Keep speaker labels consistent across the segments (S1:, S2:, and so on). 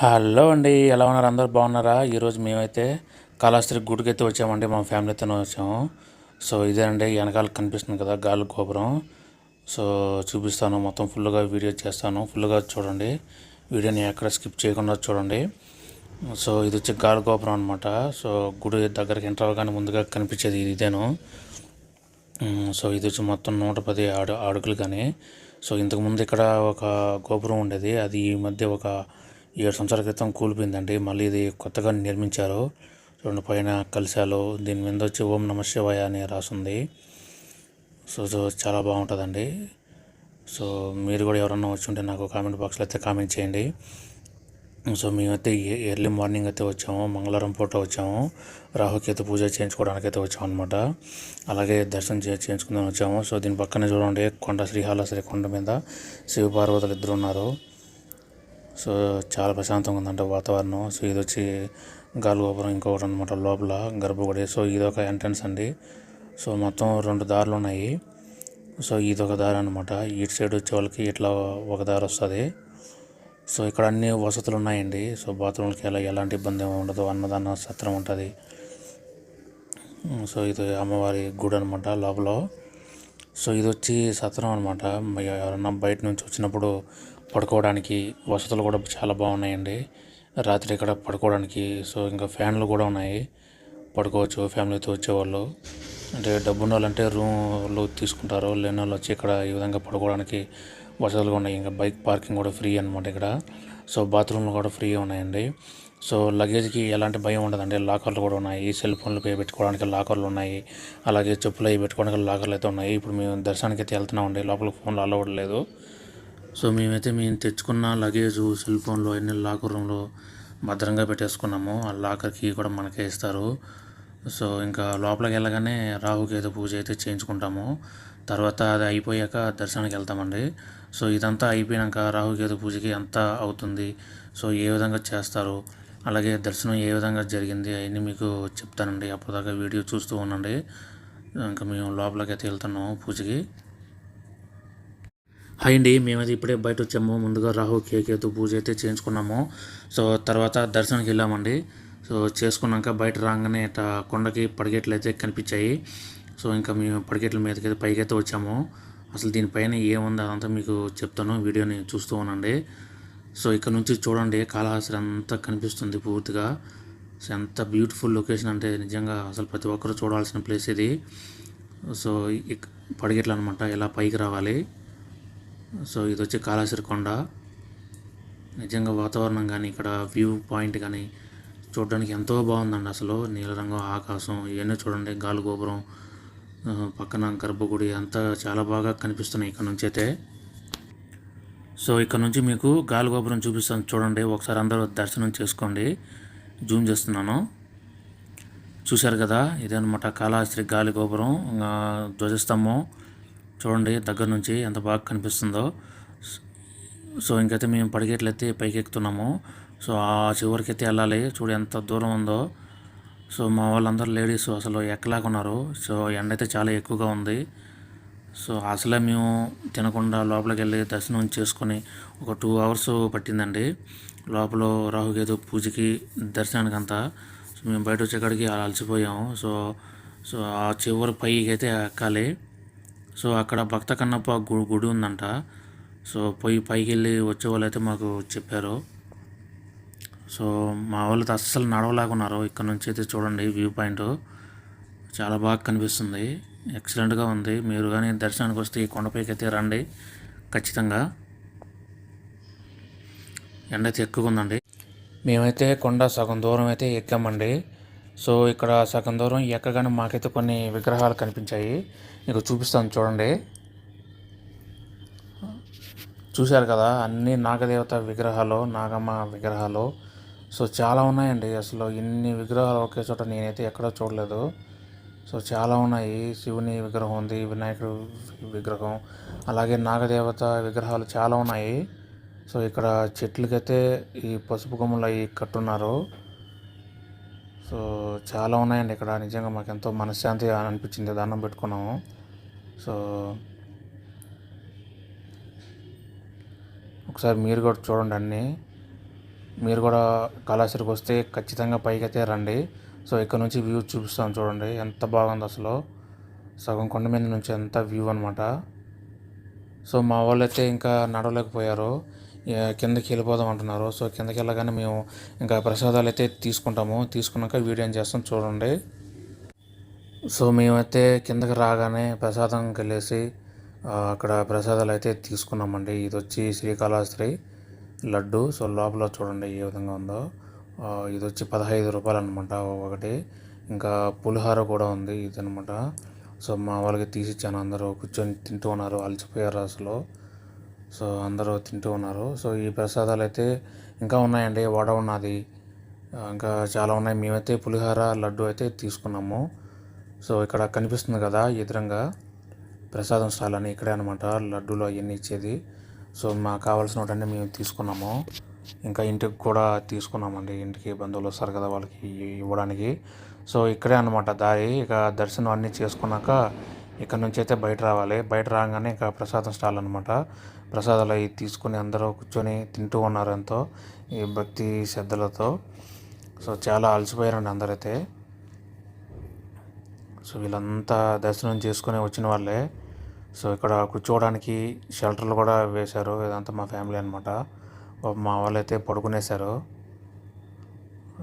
S1: Hello అండి ఎలా ఉన్నారు అందరు? బాగున్నారా? ఈరోజు మేమైతే కాళహస్తి గుడికి అయితే వచ్చామండి మా ఫ్యామిలీతో వచ్చాము. సో ఇదేనండి వెనకాల కనిపిస్తుంది కదా గాలి గోపురం. సో చూపిస్తాను మొత్తం ఫుల్గా వీడియో చేస్తాను. ఫుల్గా చూడండి వీడియోని ఎక్కడ స్కిప్ చేయకుండా చూడండి. సో ఇది వచ్చి గాలి గోపురం అనమాట సో గుడి దగ్గరికి ఎంటర్ అవ్వగానే ముందుగా కనిపించేది ఇదేను. సో ఇది వచ్చి మొత్తం నూట పది అడు అడుగులు కానీ. సో ఇంతకుముందు ఇక్కడ ఒక గోపురం ఉండేది అది ఈ మధ్య ఒక ఏడు సంవత్సరాల క్రితం కూలిపోయిందండి. మళ్ళీ ఇది కొత్తగా నిర్మించారు. చూడండి పైన కలిశాలు దీని మీద వచ్చి ఓం నమ శివాయ అని రాసింది. సో సో చాలా బాగుంటుందండి. సో మీరు కూడా ఎవరన్నా వచ్చి ఉంటే నాకు కామెంట్ బాక్స్లో అయితే కామెంట్ చేయండి. సో మేమైతే ఎర్లీ మార్నింగ్ అయితే వచ్చాము. మంగళవారం పూట వచ్చాము. రాహుకేతు పూజ చేయించుకోవడానికి అయితే వచ్చాము అనమాట అలాగే దర్శనం చే చేయించుకుందాం వచ్చాము. సో దీని పక్కనే చూడండి కొండ శ్రీహాలశ్రీ కొండ మీద శివపార్వతులు ఇద్దరు ఉన్నారు. సో చాలా ప్రశాంతంగా ఉందంట వాతావరణం. సో ఇది వచ్చి గాలిగోపురం ఇంకొకటి అనమాట లోపల గర్భగుడి. సో ఇది ఒక ఎంట్రన్స్ అండి. సో మొత్తం రెండు దారులు ఉన్నాయి. సో ఇది ఒక దారి అనమాట ఇటు సైడ్ వచ్చే వాళ్ళకి ఇట్లా ఒక దారి వస్తుంది. సో ఇక్కడ అన్ని వసతులు ఉన్నాయండి. సో బాత్రూమ్లకి ఎలా ఎలాంటి ఇబ్బంది ఏమి ఉండదు అన్నదాన సత్రం ఉంటుంది. సో ఇది అమ్మవారి గుడి అనమాట లోపల. సో ఇది వచ్చి సత్రం అనమాట ఎవరన్నా బయట నుంచి వచ్చినప్పుడు పడుకోవడానికి వసతులు కూడా చాలా బాగున్నాయండి. రాత్రి ఇక్కడ పడుకోవడానికి సో ఇంకా ఫ్యాన్లు కూడా ఉన్నాయి. పడుకోవచ్చు ఫ్యామిలీతో వచ్చేవాళ్ళు. అంటే డబ్బున్న ఉన్న వాళ్ళంటే రూమ్లు తీసుకుంటారు లేని వాళ్ళు వచ్చి ఇక్కడ ఈ విధంగా పడుకోవడానికి వసతులు ఉన్నాయి. ఇంకా బైక్ పార్కింగ్ కూడా ఫ్రీ అనమాట ఇక్కడ. సో బాత్రూమ్లు కూడా ఫ్రీ ఉన్నాయండి. సో లగేజ్కి ఎలాంటి భయం ఉండదండి. లాకర్లు కూడా ఉన్నాయి. సెల్ ఫోన్లు పే పెట్టుకోవడానికి లాకర్లు ఉన్నాయి. అలాగే చెప్పులు అవి పెట్టుకోవడానికి లాకర్లు అయితే ఉన్నాయి. ఇప్పుడు మేము దర్శనానికి అయితే వెళ్తున్నామండి. లోపల ఫోన్లు అలవాటు లేదు. సో మేమైతే మేము తెచ్చుకున్న లగేజ్ సెల్ ఫోన్లో అన్ని లాకర్ రూమ్లో భద్రంగా పెట్టేసుకున్నాము ఆ లాకర్ కీ కూడా మనకే ఇస్తారు. సో ఇంకా లోపలికి వెళ్ళగానే రాహుకేతు పూజ అయితే చేయించుకుంటాము. తర్వాత అది అయిపోయాక దర్శనానికి వెళ్తామండి. సో ఇదంతా అయిపోయాక రాహుకేతు పూజకి ఎంత అవుతుంది సో ఏ విధంగా చేస్తారు అలాగే దర్శనం ఏ విధంగా జరిగింది అవన్నీ మీకు చెప్తానండి. అప్పటిదాకా వీడియో చూస్తూ ఉండండి. ఇంకా మేము లోపలికి అయితే వెళ్తున్నాము పూజకి. హాయ్ అండి మేమైతే ఇప్పుడే బయట వచ్చాము ముందుగా రాహు కేకేతు పూజ అయితే చేయించుకున్నాము. సో తర్వాత దర్శనానికి వెళ్ళామండి. సో చేసుకున్నాక బయట రాగానే ఇట్లా కొండకి పడిగేట్లు అయితే కనిపించాయి. సో ఇంకా మేము పడిగేట్ల మీదకి అయితే పైకి అయితే వచ్చాము. అసలు దీనిపైన ఏముంది అదంతా మీకు చెప్తాను. వీడియోని చూస్తూ ఉండండి. సో ఇక్కడ నుంచి చూడండి. కాళహస్తి అంతా కనిపిస్తుంది పూర్తిగా. సో ఎంత బ్యూటిఫుల్ లొకేషన్ అంటే నిజంగా అసలు ప్రతి ఒక్కరు చూడాల్సిన ప్లేస్ ఇది. సో ఇక్- పడిగేట్లు అనమాట ఇలా పైకి రావాలి. సో ఇది వచ్చి కాళేశ్వర కొండ. నిజంగా వాతావరణం కానీ ఇక్కడ వ్యూ పాయింట్ కానీ చూడడానికి ఎంతో బాగుందండి అసలు. నీలరంగం ఆకాశం ఇవన్నీ చూడండి. గాలి గోపురం పక్కన గర్భగుడి అంతా చాలా బాగా కనిపిస్తున్నాయి ఇక్కడ నుంచి అయితే. సో ఇక్కడ నుంచి మీకు గాలి గోపురం చూపిస్తాను చూడండి. ఒకసారి అందరూ దర్శనం చేసుకోండి. జూమ్ చేస్తున్నాను. చూశారు కదా ఇదనమాట కాళహస్త్రి గాలి గోపురం ధ్వజస్తంభం. చూడండి దగ్గర నుంచి ఎంత బాగా కనిపిస్తుందో. సో ఇంకైతే మేము పడిగేట్లయితే పైకి ఎక్కుతున్నాము సో ఆ చివరికి అయితే వెళ్ళాలి. చూడు ఎంత దూరం ఉందో. సో మా వాళ్ళందరూ లేడీస్ అసలు ఎక్కలేకున్నారు సో ఎండ అయితే చాలా ఎక్కువగా ఉంది. సో అసలే మేము తినకుండా లోపలికి వెళ్ళి దర్శనం చేసుకొని ఒక టూ అవర్స్ పట్టిందండి. లోపల రాహుకేతు పూజకి దర్శనానికి అంతా సో మేము బయట వచ్చేకాడికి అలసిపోయాము. సో సో ఆ చివరి పైకి అయితే ఎక్కాలి. సో అక్కడ భక్త కన్నప్ప గు గుడి ఉందంట. సో పోయి పైకి వెళ్ళి వచ్చే వాళ్ళు అయితే మాకు చెప్పారు. సో మా వాళ్ళు అస్సలు నడవలేకున్నారు. ఇక్కడ నుంచి అయితే చూడండి వ్యూ పాయింట్. చాలా బాగా కనిపిస్తుంది. ఎక్సలెంట్గా ఉంది. మీరు కానీ దర్శనానికి వస్తే ఈ కొండపైకి అయితే రండి. ఖచ్చితంగా. ఎండ అయితే ఎక్కువగా ఉందండి. మేమైతే కొండ సగం దూరం అయితే ఎక్కామండి. సో ఇక్కడ సగం దూరం ఎక్కగానే మాకైతే కొన్ని విగ్రహాలు కనిపించాయి. మీకు చూపిస్తాను చూడండి. చూశారు కదా అన్ని నాగదేవత విగ్రహాలు నాగమ్మ విగ్రహాలు. సో చాలా ఉన్నాయండి. అసలు ఇన్ని విగ్రహాలు ఒకే చోట నేనైతే ఎక్కడో చూడలేదు. సో చాలా ఉన్నాయి. శివుని విగ్రహం ఉంది వినాయకుడు విగ్రహం అలాగే నాగదేవత విగ్రహాలు చాలా ఉన్నాయి. సో ఇక్కడ చెట్లకైతే ఈ పసుపు కొమ్ములు అవి కట్టున్నారు. సో చాలా ఉన్నాయండి ఇక్కడ. నిజంగా మాకు ఎంతో మనశ్శాంతి అనిపించింది. దండం పెట్టుకున్నాము. సో ఒకసారి మీరు కూడా చూడండి అన్నీ. మీరు కూడా కాళహస్తికి వస్తే ఖచ్చితంగా పైకైతే రండి. సో ఇక్కడ నుంచి వ్యూ చూపిస్తాను చూడండి. ఎంత బాగుంది అసలు. సగం కొండ మీద నుంచి ఎంత వ్యూ అనమాట సో మా వాళ్ళు అయితే ఇంకా నడవలేకపోయారు. కిందకి వెళ్ళిపోదాం అంటున్నారు. సో కిందకి వెళ్ళగానే మేము ఇంకా ప్రసాదాలు అయితే తీసుకుంటాము. తీసుకున్నాక వీడియో ఏం చేస్తాం చూడండి. సో మేమైతే కిందకి రాగానే ప్రసాదంకి వెళ్ళేసి అక్కడ ప్రసాదాలు అయితే తీసుకున్నామండి. ఇది వచ్చి శ్రీకాళహస్త్రి లడ్డు. సో లోపల చూడండి ఏ విధంగా ఉందో. ఇది వచ్చి పదహైదు రూపాయలు అనమాట ఒకటి. ఇంకా పులిహోర కూడా ఉంది ఇది అనమాట సో మా వాళ్ళకి తీసిచ్చాను అందరూ కూర్చొని తింటూ ఉన్నారు. అలసిపోయారు అసలు. సో అందరూ తింటూ ఉన్నారు. సో ఈ ప్రసాదాలు అయితే ఇంకా ఉన్నాయండి. వడ ఉన్నది. ఇంకా చాలా ఉన్నాయి. మేమైతే పులిహోర లడ్డు అయితే తీసుకున్నాము. సో ఇక్కడ కనిపిస్తుంది కదా ఎదురంగా ప్రసాదం స్టాల్ అని ఇక్కడే అనమాట లడ్డూలు అవన్నీ ఇచ్చేది. సో మాకు కావాల్సిన మేము తీసుకున్నాము. ఇంకా ఇంటికి కూడా తీసుకున్నామండి. ఇంటికి బంధువులు వస్తారు కదా వాళ్ళకి ఇవ్వడానికి. సో ఇక్కడే అనమాట దారి. ఇక దర్శనం అన్నీ చేసుకున్నాక ఇక్కడ నుంచి అయితే బయట రావాలి. బయట రాగానే ఇంకా ప్రసాదం స్టాల్ అనమాట ప్రసాదాలు అవి తీసుకుని అందరూ కూర్చొని తింటూ ఉన్నారు ఎంతో ఈ భక్తి శ్రద్ధలతో. సో చాలా అలసిపోయారండి అందరైతే. సో వీళ్ళంతా దర్శనం చేసుకుని వచ్చిన వాళ్ళే. సో ఇక్కడ కూర్చోవడానికి షెల్టర్లు కూడా వేశారు. ఇదంతా మా ఫ్యామిలీ అనమాట మా వాళ్ళైతే పడుకునేశారు.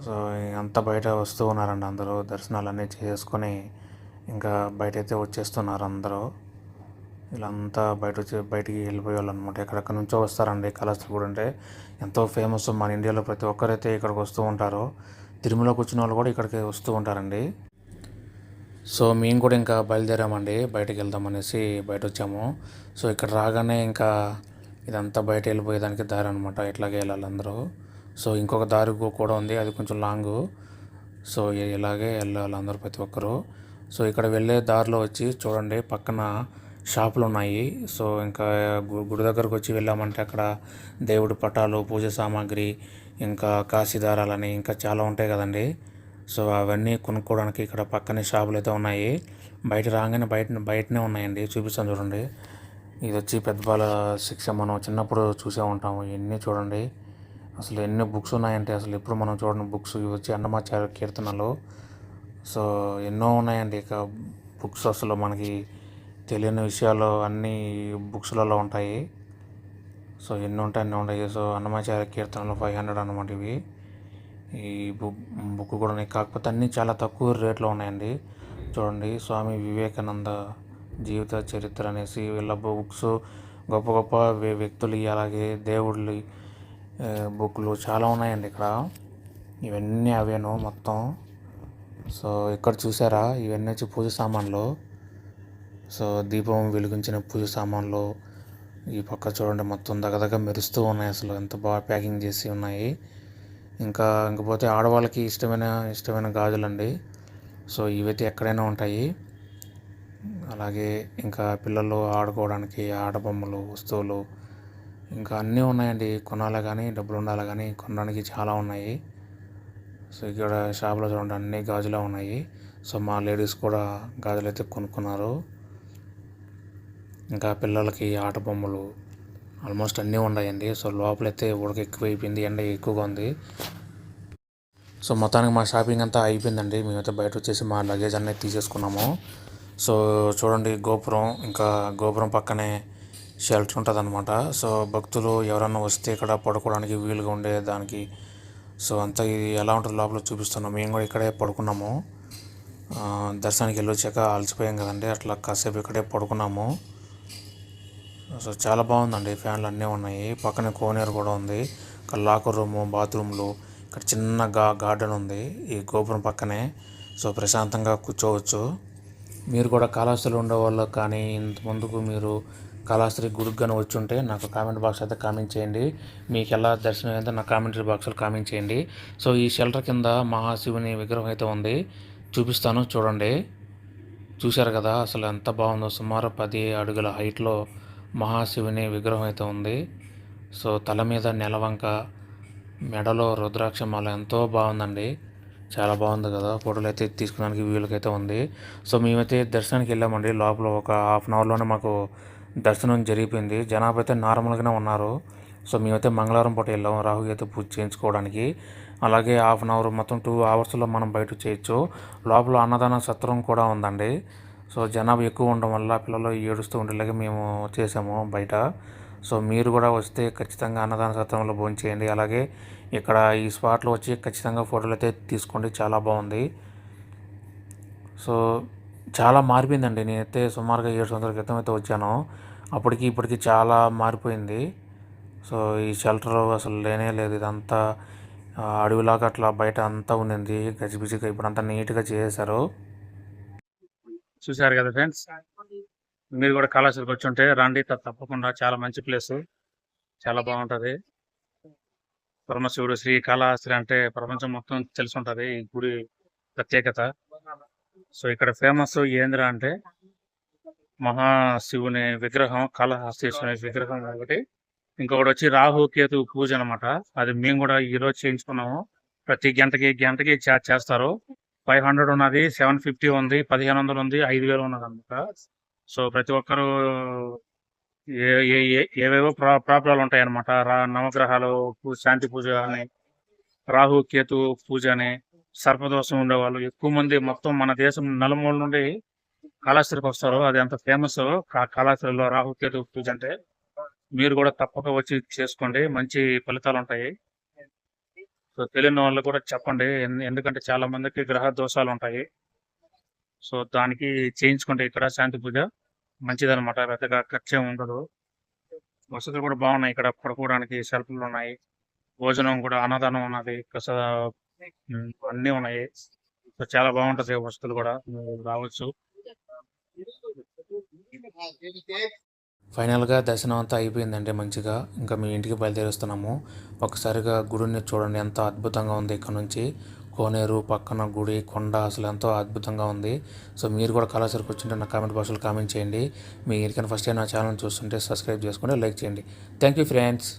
S1: సో అంతా బయట వస్తూ ఉన్నారండి అందరూ. దర్శనాలన్నీ చేసుకొని ఇంకా బయట అయితే వచ్చేస్తున్నారు అందరూ. వీళ్ళంతా బయట వచ్చి బయటికి వెళ్ళిపోయే వాళ్ళు అనమాట ఎక్కడెక్కడ నుంచో వస్తారండి కళాశాల కూడా అంటే ఎంతో ఫేమస్ మన ఇండియాలో ప్రతి ఒక్కరైతే ఇక్కడికి వస్తూ ఉంటారు. తిరుమలకు వచ్చిన వాళ్ళు కూడా ఇక్కడికి వస్తూ ఉంటారండి. సో మేము కూడా ఇంకా బయలుదేరామండి. బయటకు వెళ్దామనేసి బయట వచ్చాము సో ఇక్కడ రాగానే ఇంకా ఇదంతా బయట వెళ్ళిపోయేదానికి దారి అనమాట ఇట్లాగే వెళ్ళాలి అందరూ. సో ఇంకొక దారి కూడా ఉంది. అది కొంచెం లాంగు. సో ఇలాగే వెళ్ళాలి అందరూ ప్రతి ఒక్కరు. సో ఇక్కడ వెళ్ళే దారిలో వచ్చి చూడండి పక్కన షాపులు ఉన్నాయి సో ఇంకా గు- గుడి దగ్గరకు వచ్చి వెళ్ళామంటే అక్కడ దేవుడి పటాలు పూజ సామాగ్రి ఇంకా కాశీ దారాలని ఇంకా చాలా ఉంటాయి కదండి. సో అవన్నీ కొనుక్కోవడానికి ఇక్కడ పక్కనే షాపులు అయితే ఉన్నాయి. బయట రాగానే బయట బయటనే ఉన్నాయండి చూపిస్తాను చూడండి. ఇది వచ్చి పెద్దబాల శిక్ష మనం చిన్నప్పుడు చూసే ఉంటాము ఇవన్నీ చూడండి. అసలు ఎన్ని బుక్స్ ఉన్నాయంటే అసలు ఎప్పుడు మనం చూడండి బుక్స్ ఇవి వచ్చి అన్నమాచార్య కీర్తనలు. సో ఎన్నో ఉన్నాయండి. ఇక బుక్స్ అసలు మనకి తెలియని విషయాలు అన్నీ బుక్స్లలో ఉంటాయి. సో ఎన్ని ఉంటాయి అన్నీ ఉంటాయి. సో అన్నమాచార్య కీర్తనలు ఫైవ్ హండ్రెడ్ అనమాట ఇవి. ఈ బుక్ బుక్ కూడా ఉన్నాయి. కాకపోతే అన్నీ చాలా తక్కువ రేట్లో ఉన్నాయండి. చూడండి స్వామి వివేకానంద జీవిత చరిత్ర అనేసి వీళ్ళ బుక్స్ గొప్ప గొప్ప వ్యక్తులు అలాగే దేవుళ్ళు బుక్లు చాలా ఉన్నాయండి ఇక్కడ. ఇవన్నీ అవేను మొత్తం. సో ఇక్కడ చూసారా ఇవన్నీ వచ్చి పూజ సామాన్లు. సో దీపం వెలిగించిన పూజ సామాన్లు. ఈ పక్క చూడండి మొత్తం దగ్గర మెరుస్తూ ఉన్నాయి అసలు. ఎంత బాగా ప్యాకింగ్ చేసి ఉన్నాయి. ఇంకా ఇంకపోతే ఆడవాళ్ళకి ఇష్టమైన ఇష్టమైన గాజులండి. సో ఇవైతే ఎక్కడైనా ఉంటాయి. అలాగే ఇంకా పిల్లలు ఆడుకోవడానికి ఆడబొమ్మలు వస్తువులు. ఇంకా అన్నీ ఉన్నాయండి. కొనాలి కానీ డబ్బులు ఉండాలి కానీ కొనడానికి చాలా ఉన్నాయి. సో ఇక్కడ షాప్లో చూడండి అన్ని గాజులే ఉన్నాయి. సో మా లేడీస్ కూడా గాజులు అయితే కొనుక్కున్నారు. ఇంకా పిల్లలకి ఆట బొమ్మలు ఆల్మోస్ట్ అన్నీ ఉన్నాయండి. సో లోపలైతే ఉడక ఎక్కువైపోయింది ఎండ ఎక్కువగా ఉంది. సో మొత్తానికి మా షాపింగ్ అంతా అయిపోయిందండి. మేమైతే బయట వచ్చేసి మా లగేజ్ అనేది తీసేసుకున్నాము. సో చూడండి గోపురం ఇంకా గోపురం పక్కనే షెల్టర్ ఉంటుంది అనమాట సో భక్తులు ఎవరన్నా వస్తే ఇక్కడ పడుకోవడానికి వీలుగా ఉండే దానికి సో అంతా ఇది ఎలా ఉంటుందో లోపల చూపిస్తున్నాం. మేము కూడా ఇక్కడే పడుకున్నాము. దర్శనానికి వెళ్ళొచ్చాక అలసిపోయాం కదండి. అట్లా కాసేపు ఇక్కడే పడుకున్నాము. సో చాలా బాగుందండి. ఫ్యాన్లు అన్నీ ఉన్నాయి. పక్కనే కోనేరు కూడా ఉంది. ఇక్కడ లాకర్ రూము బాత్రూమ్లు ఇక్కడ చిన్న గా గార్డెన్ ఉంది. ఈ గోపురం పక్కనే. సో ప్రశాంతంగా కూర్చోవచ్చు. మీరు కూడా కాళహస్తిలో ఉండే వాళ్ళు కానీ ఇంత ముందుకు మీరు కళాశ్రీ గుడికి కానీ వచ్చి ఉంటే నాకు కామెంట్ బాక్స్ అయితే కామెంట్ చేయండి. మీకు ఎలా దర్శనం అయిందో నా కామెంటరీ బాక్స్లో కామెంట్ చేయండి. సో ఈ షెల్టర్ కింద మహాశివుని విగ్రహం అయితే ఉంది. చూపిస్తాను చూడండి. చూశారు కదా అసలు ఎంత బాగుందో. సుమారు పది అడుగుల హైట్లో మహాశివుని విగ్రహం అయితే ఉంది. సో తల మీద నెలవంక మెడలో రుద్రాక్షమాల ఎంతో బాగుందండి. చాలా బాగుంది కదా ఫోటోలు అయితే తీసుకోవడానికి వీలుకైతే ఉంది. సో మేమైతే దర్శనానికి వెళ్ళామండి. లోపల ఒక హాఫ్ అన్ అవర్లోనే మాకు దర్శనం జరిగిపోయింది. జనాభా అయితే నార్మల్గానే ఉన్నారు.
S2: సో మేమైతే మంగళవారం పూట వెళ్ళాము రాహుకేతు పూజ చేయించుకోవడానికి. అలాగే హాఫ్ అన్ అవర్ మొత్తం టూ అవర్స్లో మనం బయట చేయొచ్చు. లోపల అన్నదాన సత్రం కూడా ఉందండి. సో జనాభా ఎక్కువ ఉండడం వల్ల పిల్లలు ఏడుస్తూ ఉండేలాగా మేము చేసాము బయట. సో మీరు కూడా వస్తే ఖచ్చితంగా అన్నదాన సత్రంలో భోజనం చేయండి. అలాగే ఇక్కడ ఈ స్పాట్లో వచ్చి ఖచ్చితంగా ఫోటోలు అయితే తీసుకోండి. చాలా బాగుంది. సో చాలా మారిపోయిందండి. నేనైతే సుమారుగా ఏడు సంవత్సరాల క్రితం అయితే వచ్చాను. అప్పటికి ఇప్పటికి చాలా మారిపోయింది. సో ఈ షెల్టర్ అసలు లేనే లేదు. ఇదంతా అడవిలాగా అట్లా బయట అంతా ఉండింది. గజిబిజిగా ఇప్పుడు అంతా నీట్గా చేశారు చూశారు కదా ఫ్రెండ్స్? మీరు కూడా కళాశాలకు వచ్చి ఉంటే రండి. తప్పకుండా చాలా మంచి ప్లేస్. చాలా బాగుంటుంది. పరమశివుడు శ్రీ కళాశ్రీ అంటే ప్రపంచం మొత్తం తెలిసి ఉంటుంది. ఈ గుడి ప్రత్యేకత. సో ఇక్కడ ఫేమస్ ఏంద్రా అంటే మహాశివుని విగ్రహం కాళహస్తీశ్వరుని విగ్రహం ఒకటి. ఇంకొకటి వచ్చి రాహు కేతు పూజ అన్నమాట. అది మేము కూడా ఈ రోజు చేయించుకున్నాము. ప్రతి గంటకి గంటకి చార్జ్ చేస్తారు. ఫైవ్ హండ్రెడ్ ఉన్నది సెవెన్ ఫిఫ్టీ ఉంది పదిహేను వందలు ఉంది ఐదు వేలు ఉన్నది అనమాట సో ప్రతి ఒక్కరు ఏ ఏ ఏవేవో ప్రా ప్రాబ్లాలు ఉంటాయన్నమాట. రా నవగ్రహాలు శాంతి పూజ అని రాహు కేతు పూజ అని సర్పదోషం ఉండేవాళ్ళు. ఎక్కువ మంది మొత్తం మన దేశం నలుమూల నుండి కాళాశ్రీకి వస్తారు. అది అంత ఫేమస్ కాళాశ్రీలో రాహు కేతు పూజ అంటే మీరు కూడా తప్పక వచ్చి చేసుకోండి. మంచి ఫలితాలు ఉంటాయి. సో తెలియని వాళ్ళు కూడా చెప్పండి. ఎందుకంటే చాలా మందికి గ్రహ దోషాలు ఉంటాయి. సో దానికి చేయించుకుంటే ఇక్కడ శాంతి పూజ మంచిదనమాట పెద్దగా ఖర్చు ఉండదు. వసతులు కూడా బాగున్నాయి. ఇక్కడ పడుకోవడానికి సెల్ఫ్లు ఉన్నాయి. భోజనం కూడా అన్నదానం ఉన్నది. అన్నీ ఉన్నాయి. సో చాలా బాగుంటది వసతులు కూడా. రావచ్చు. ఫైనల్గా దర్శనం అంతా అయిపోయిందండి మంచిగా. ఇంకా మీ ఇంటికి బయలుదేరుస్తున్నాము. ఒకసారిగా గుడిని చూడండి. ఎంత అద్భుతంగా ఉంది ఇక్కడ నుంచి. కోనేరు పక్కన గుడి కొండ అసలు ఎంతో అద్భుతంగా ఉంది. సో మీరు కూడా కళాశాలకు వచ్చింటే నా కామెంట్ బాక్స్లో కామెంట్ చేయండి. మీ ఇంటికైనా ఫస్ట్ టైం నా ఛానల్ చూస్తుంటే సబ్స్క్రైబ్ చేసుకుంటే లైక్ చేయండి. Thank you friends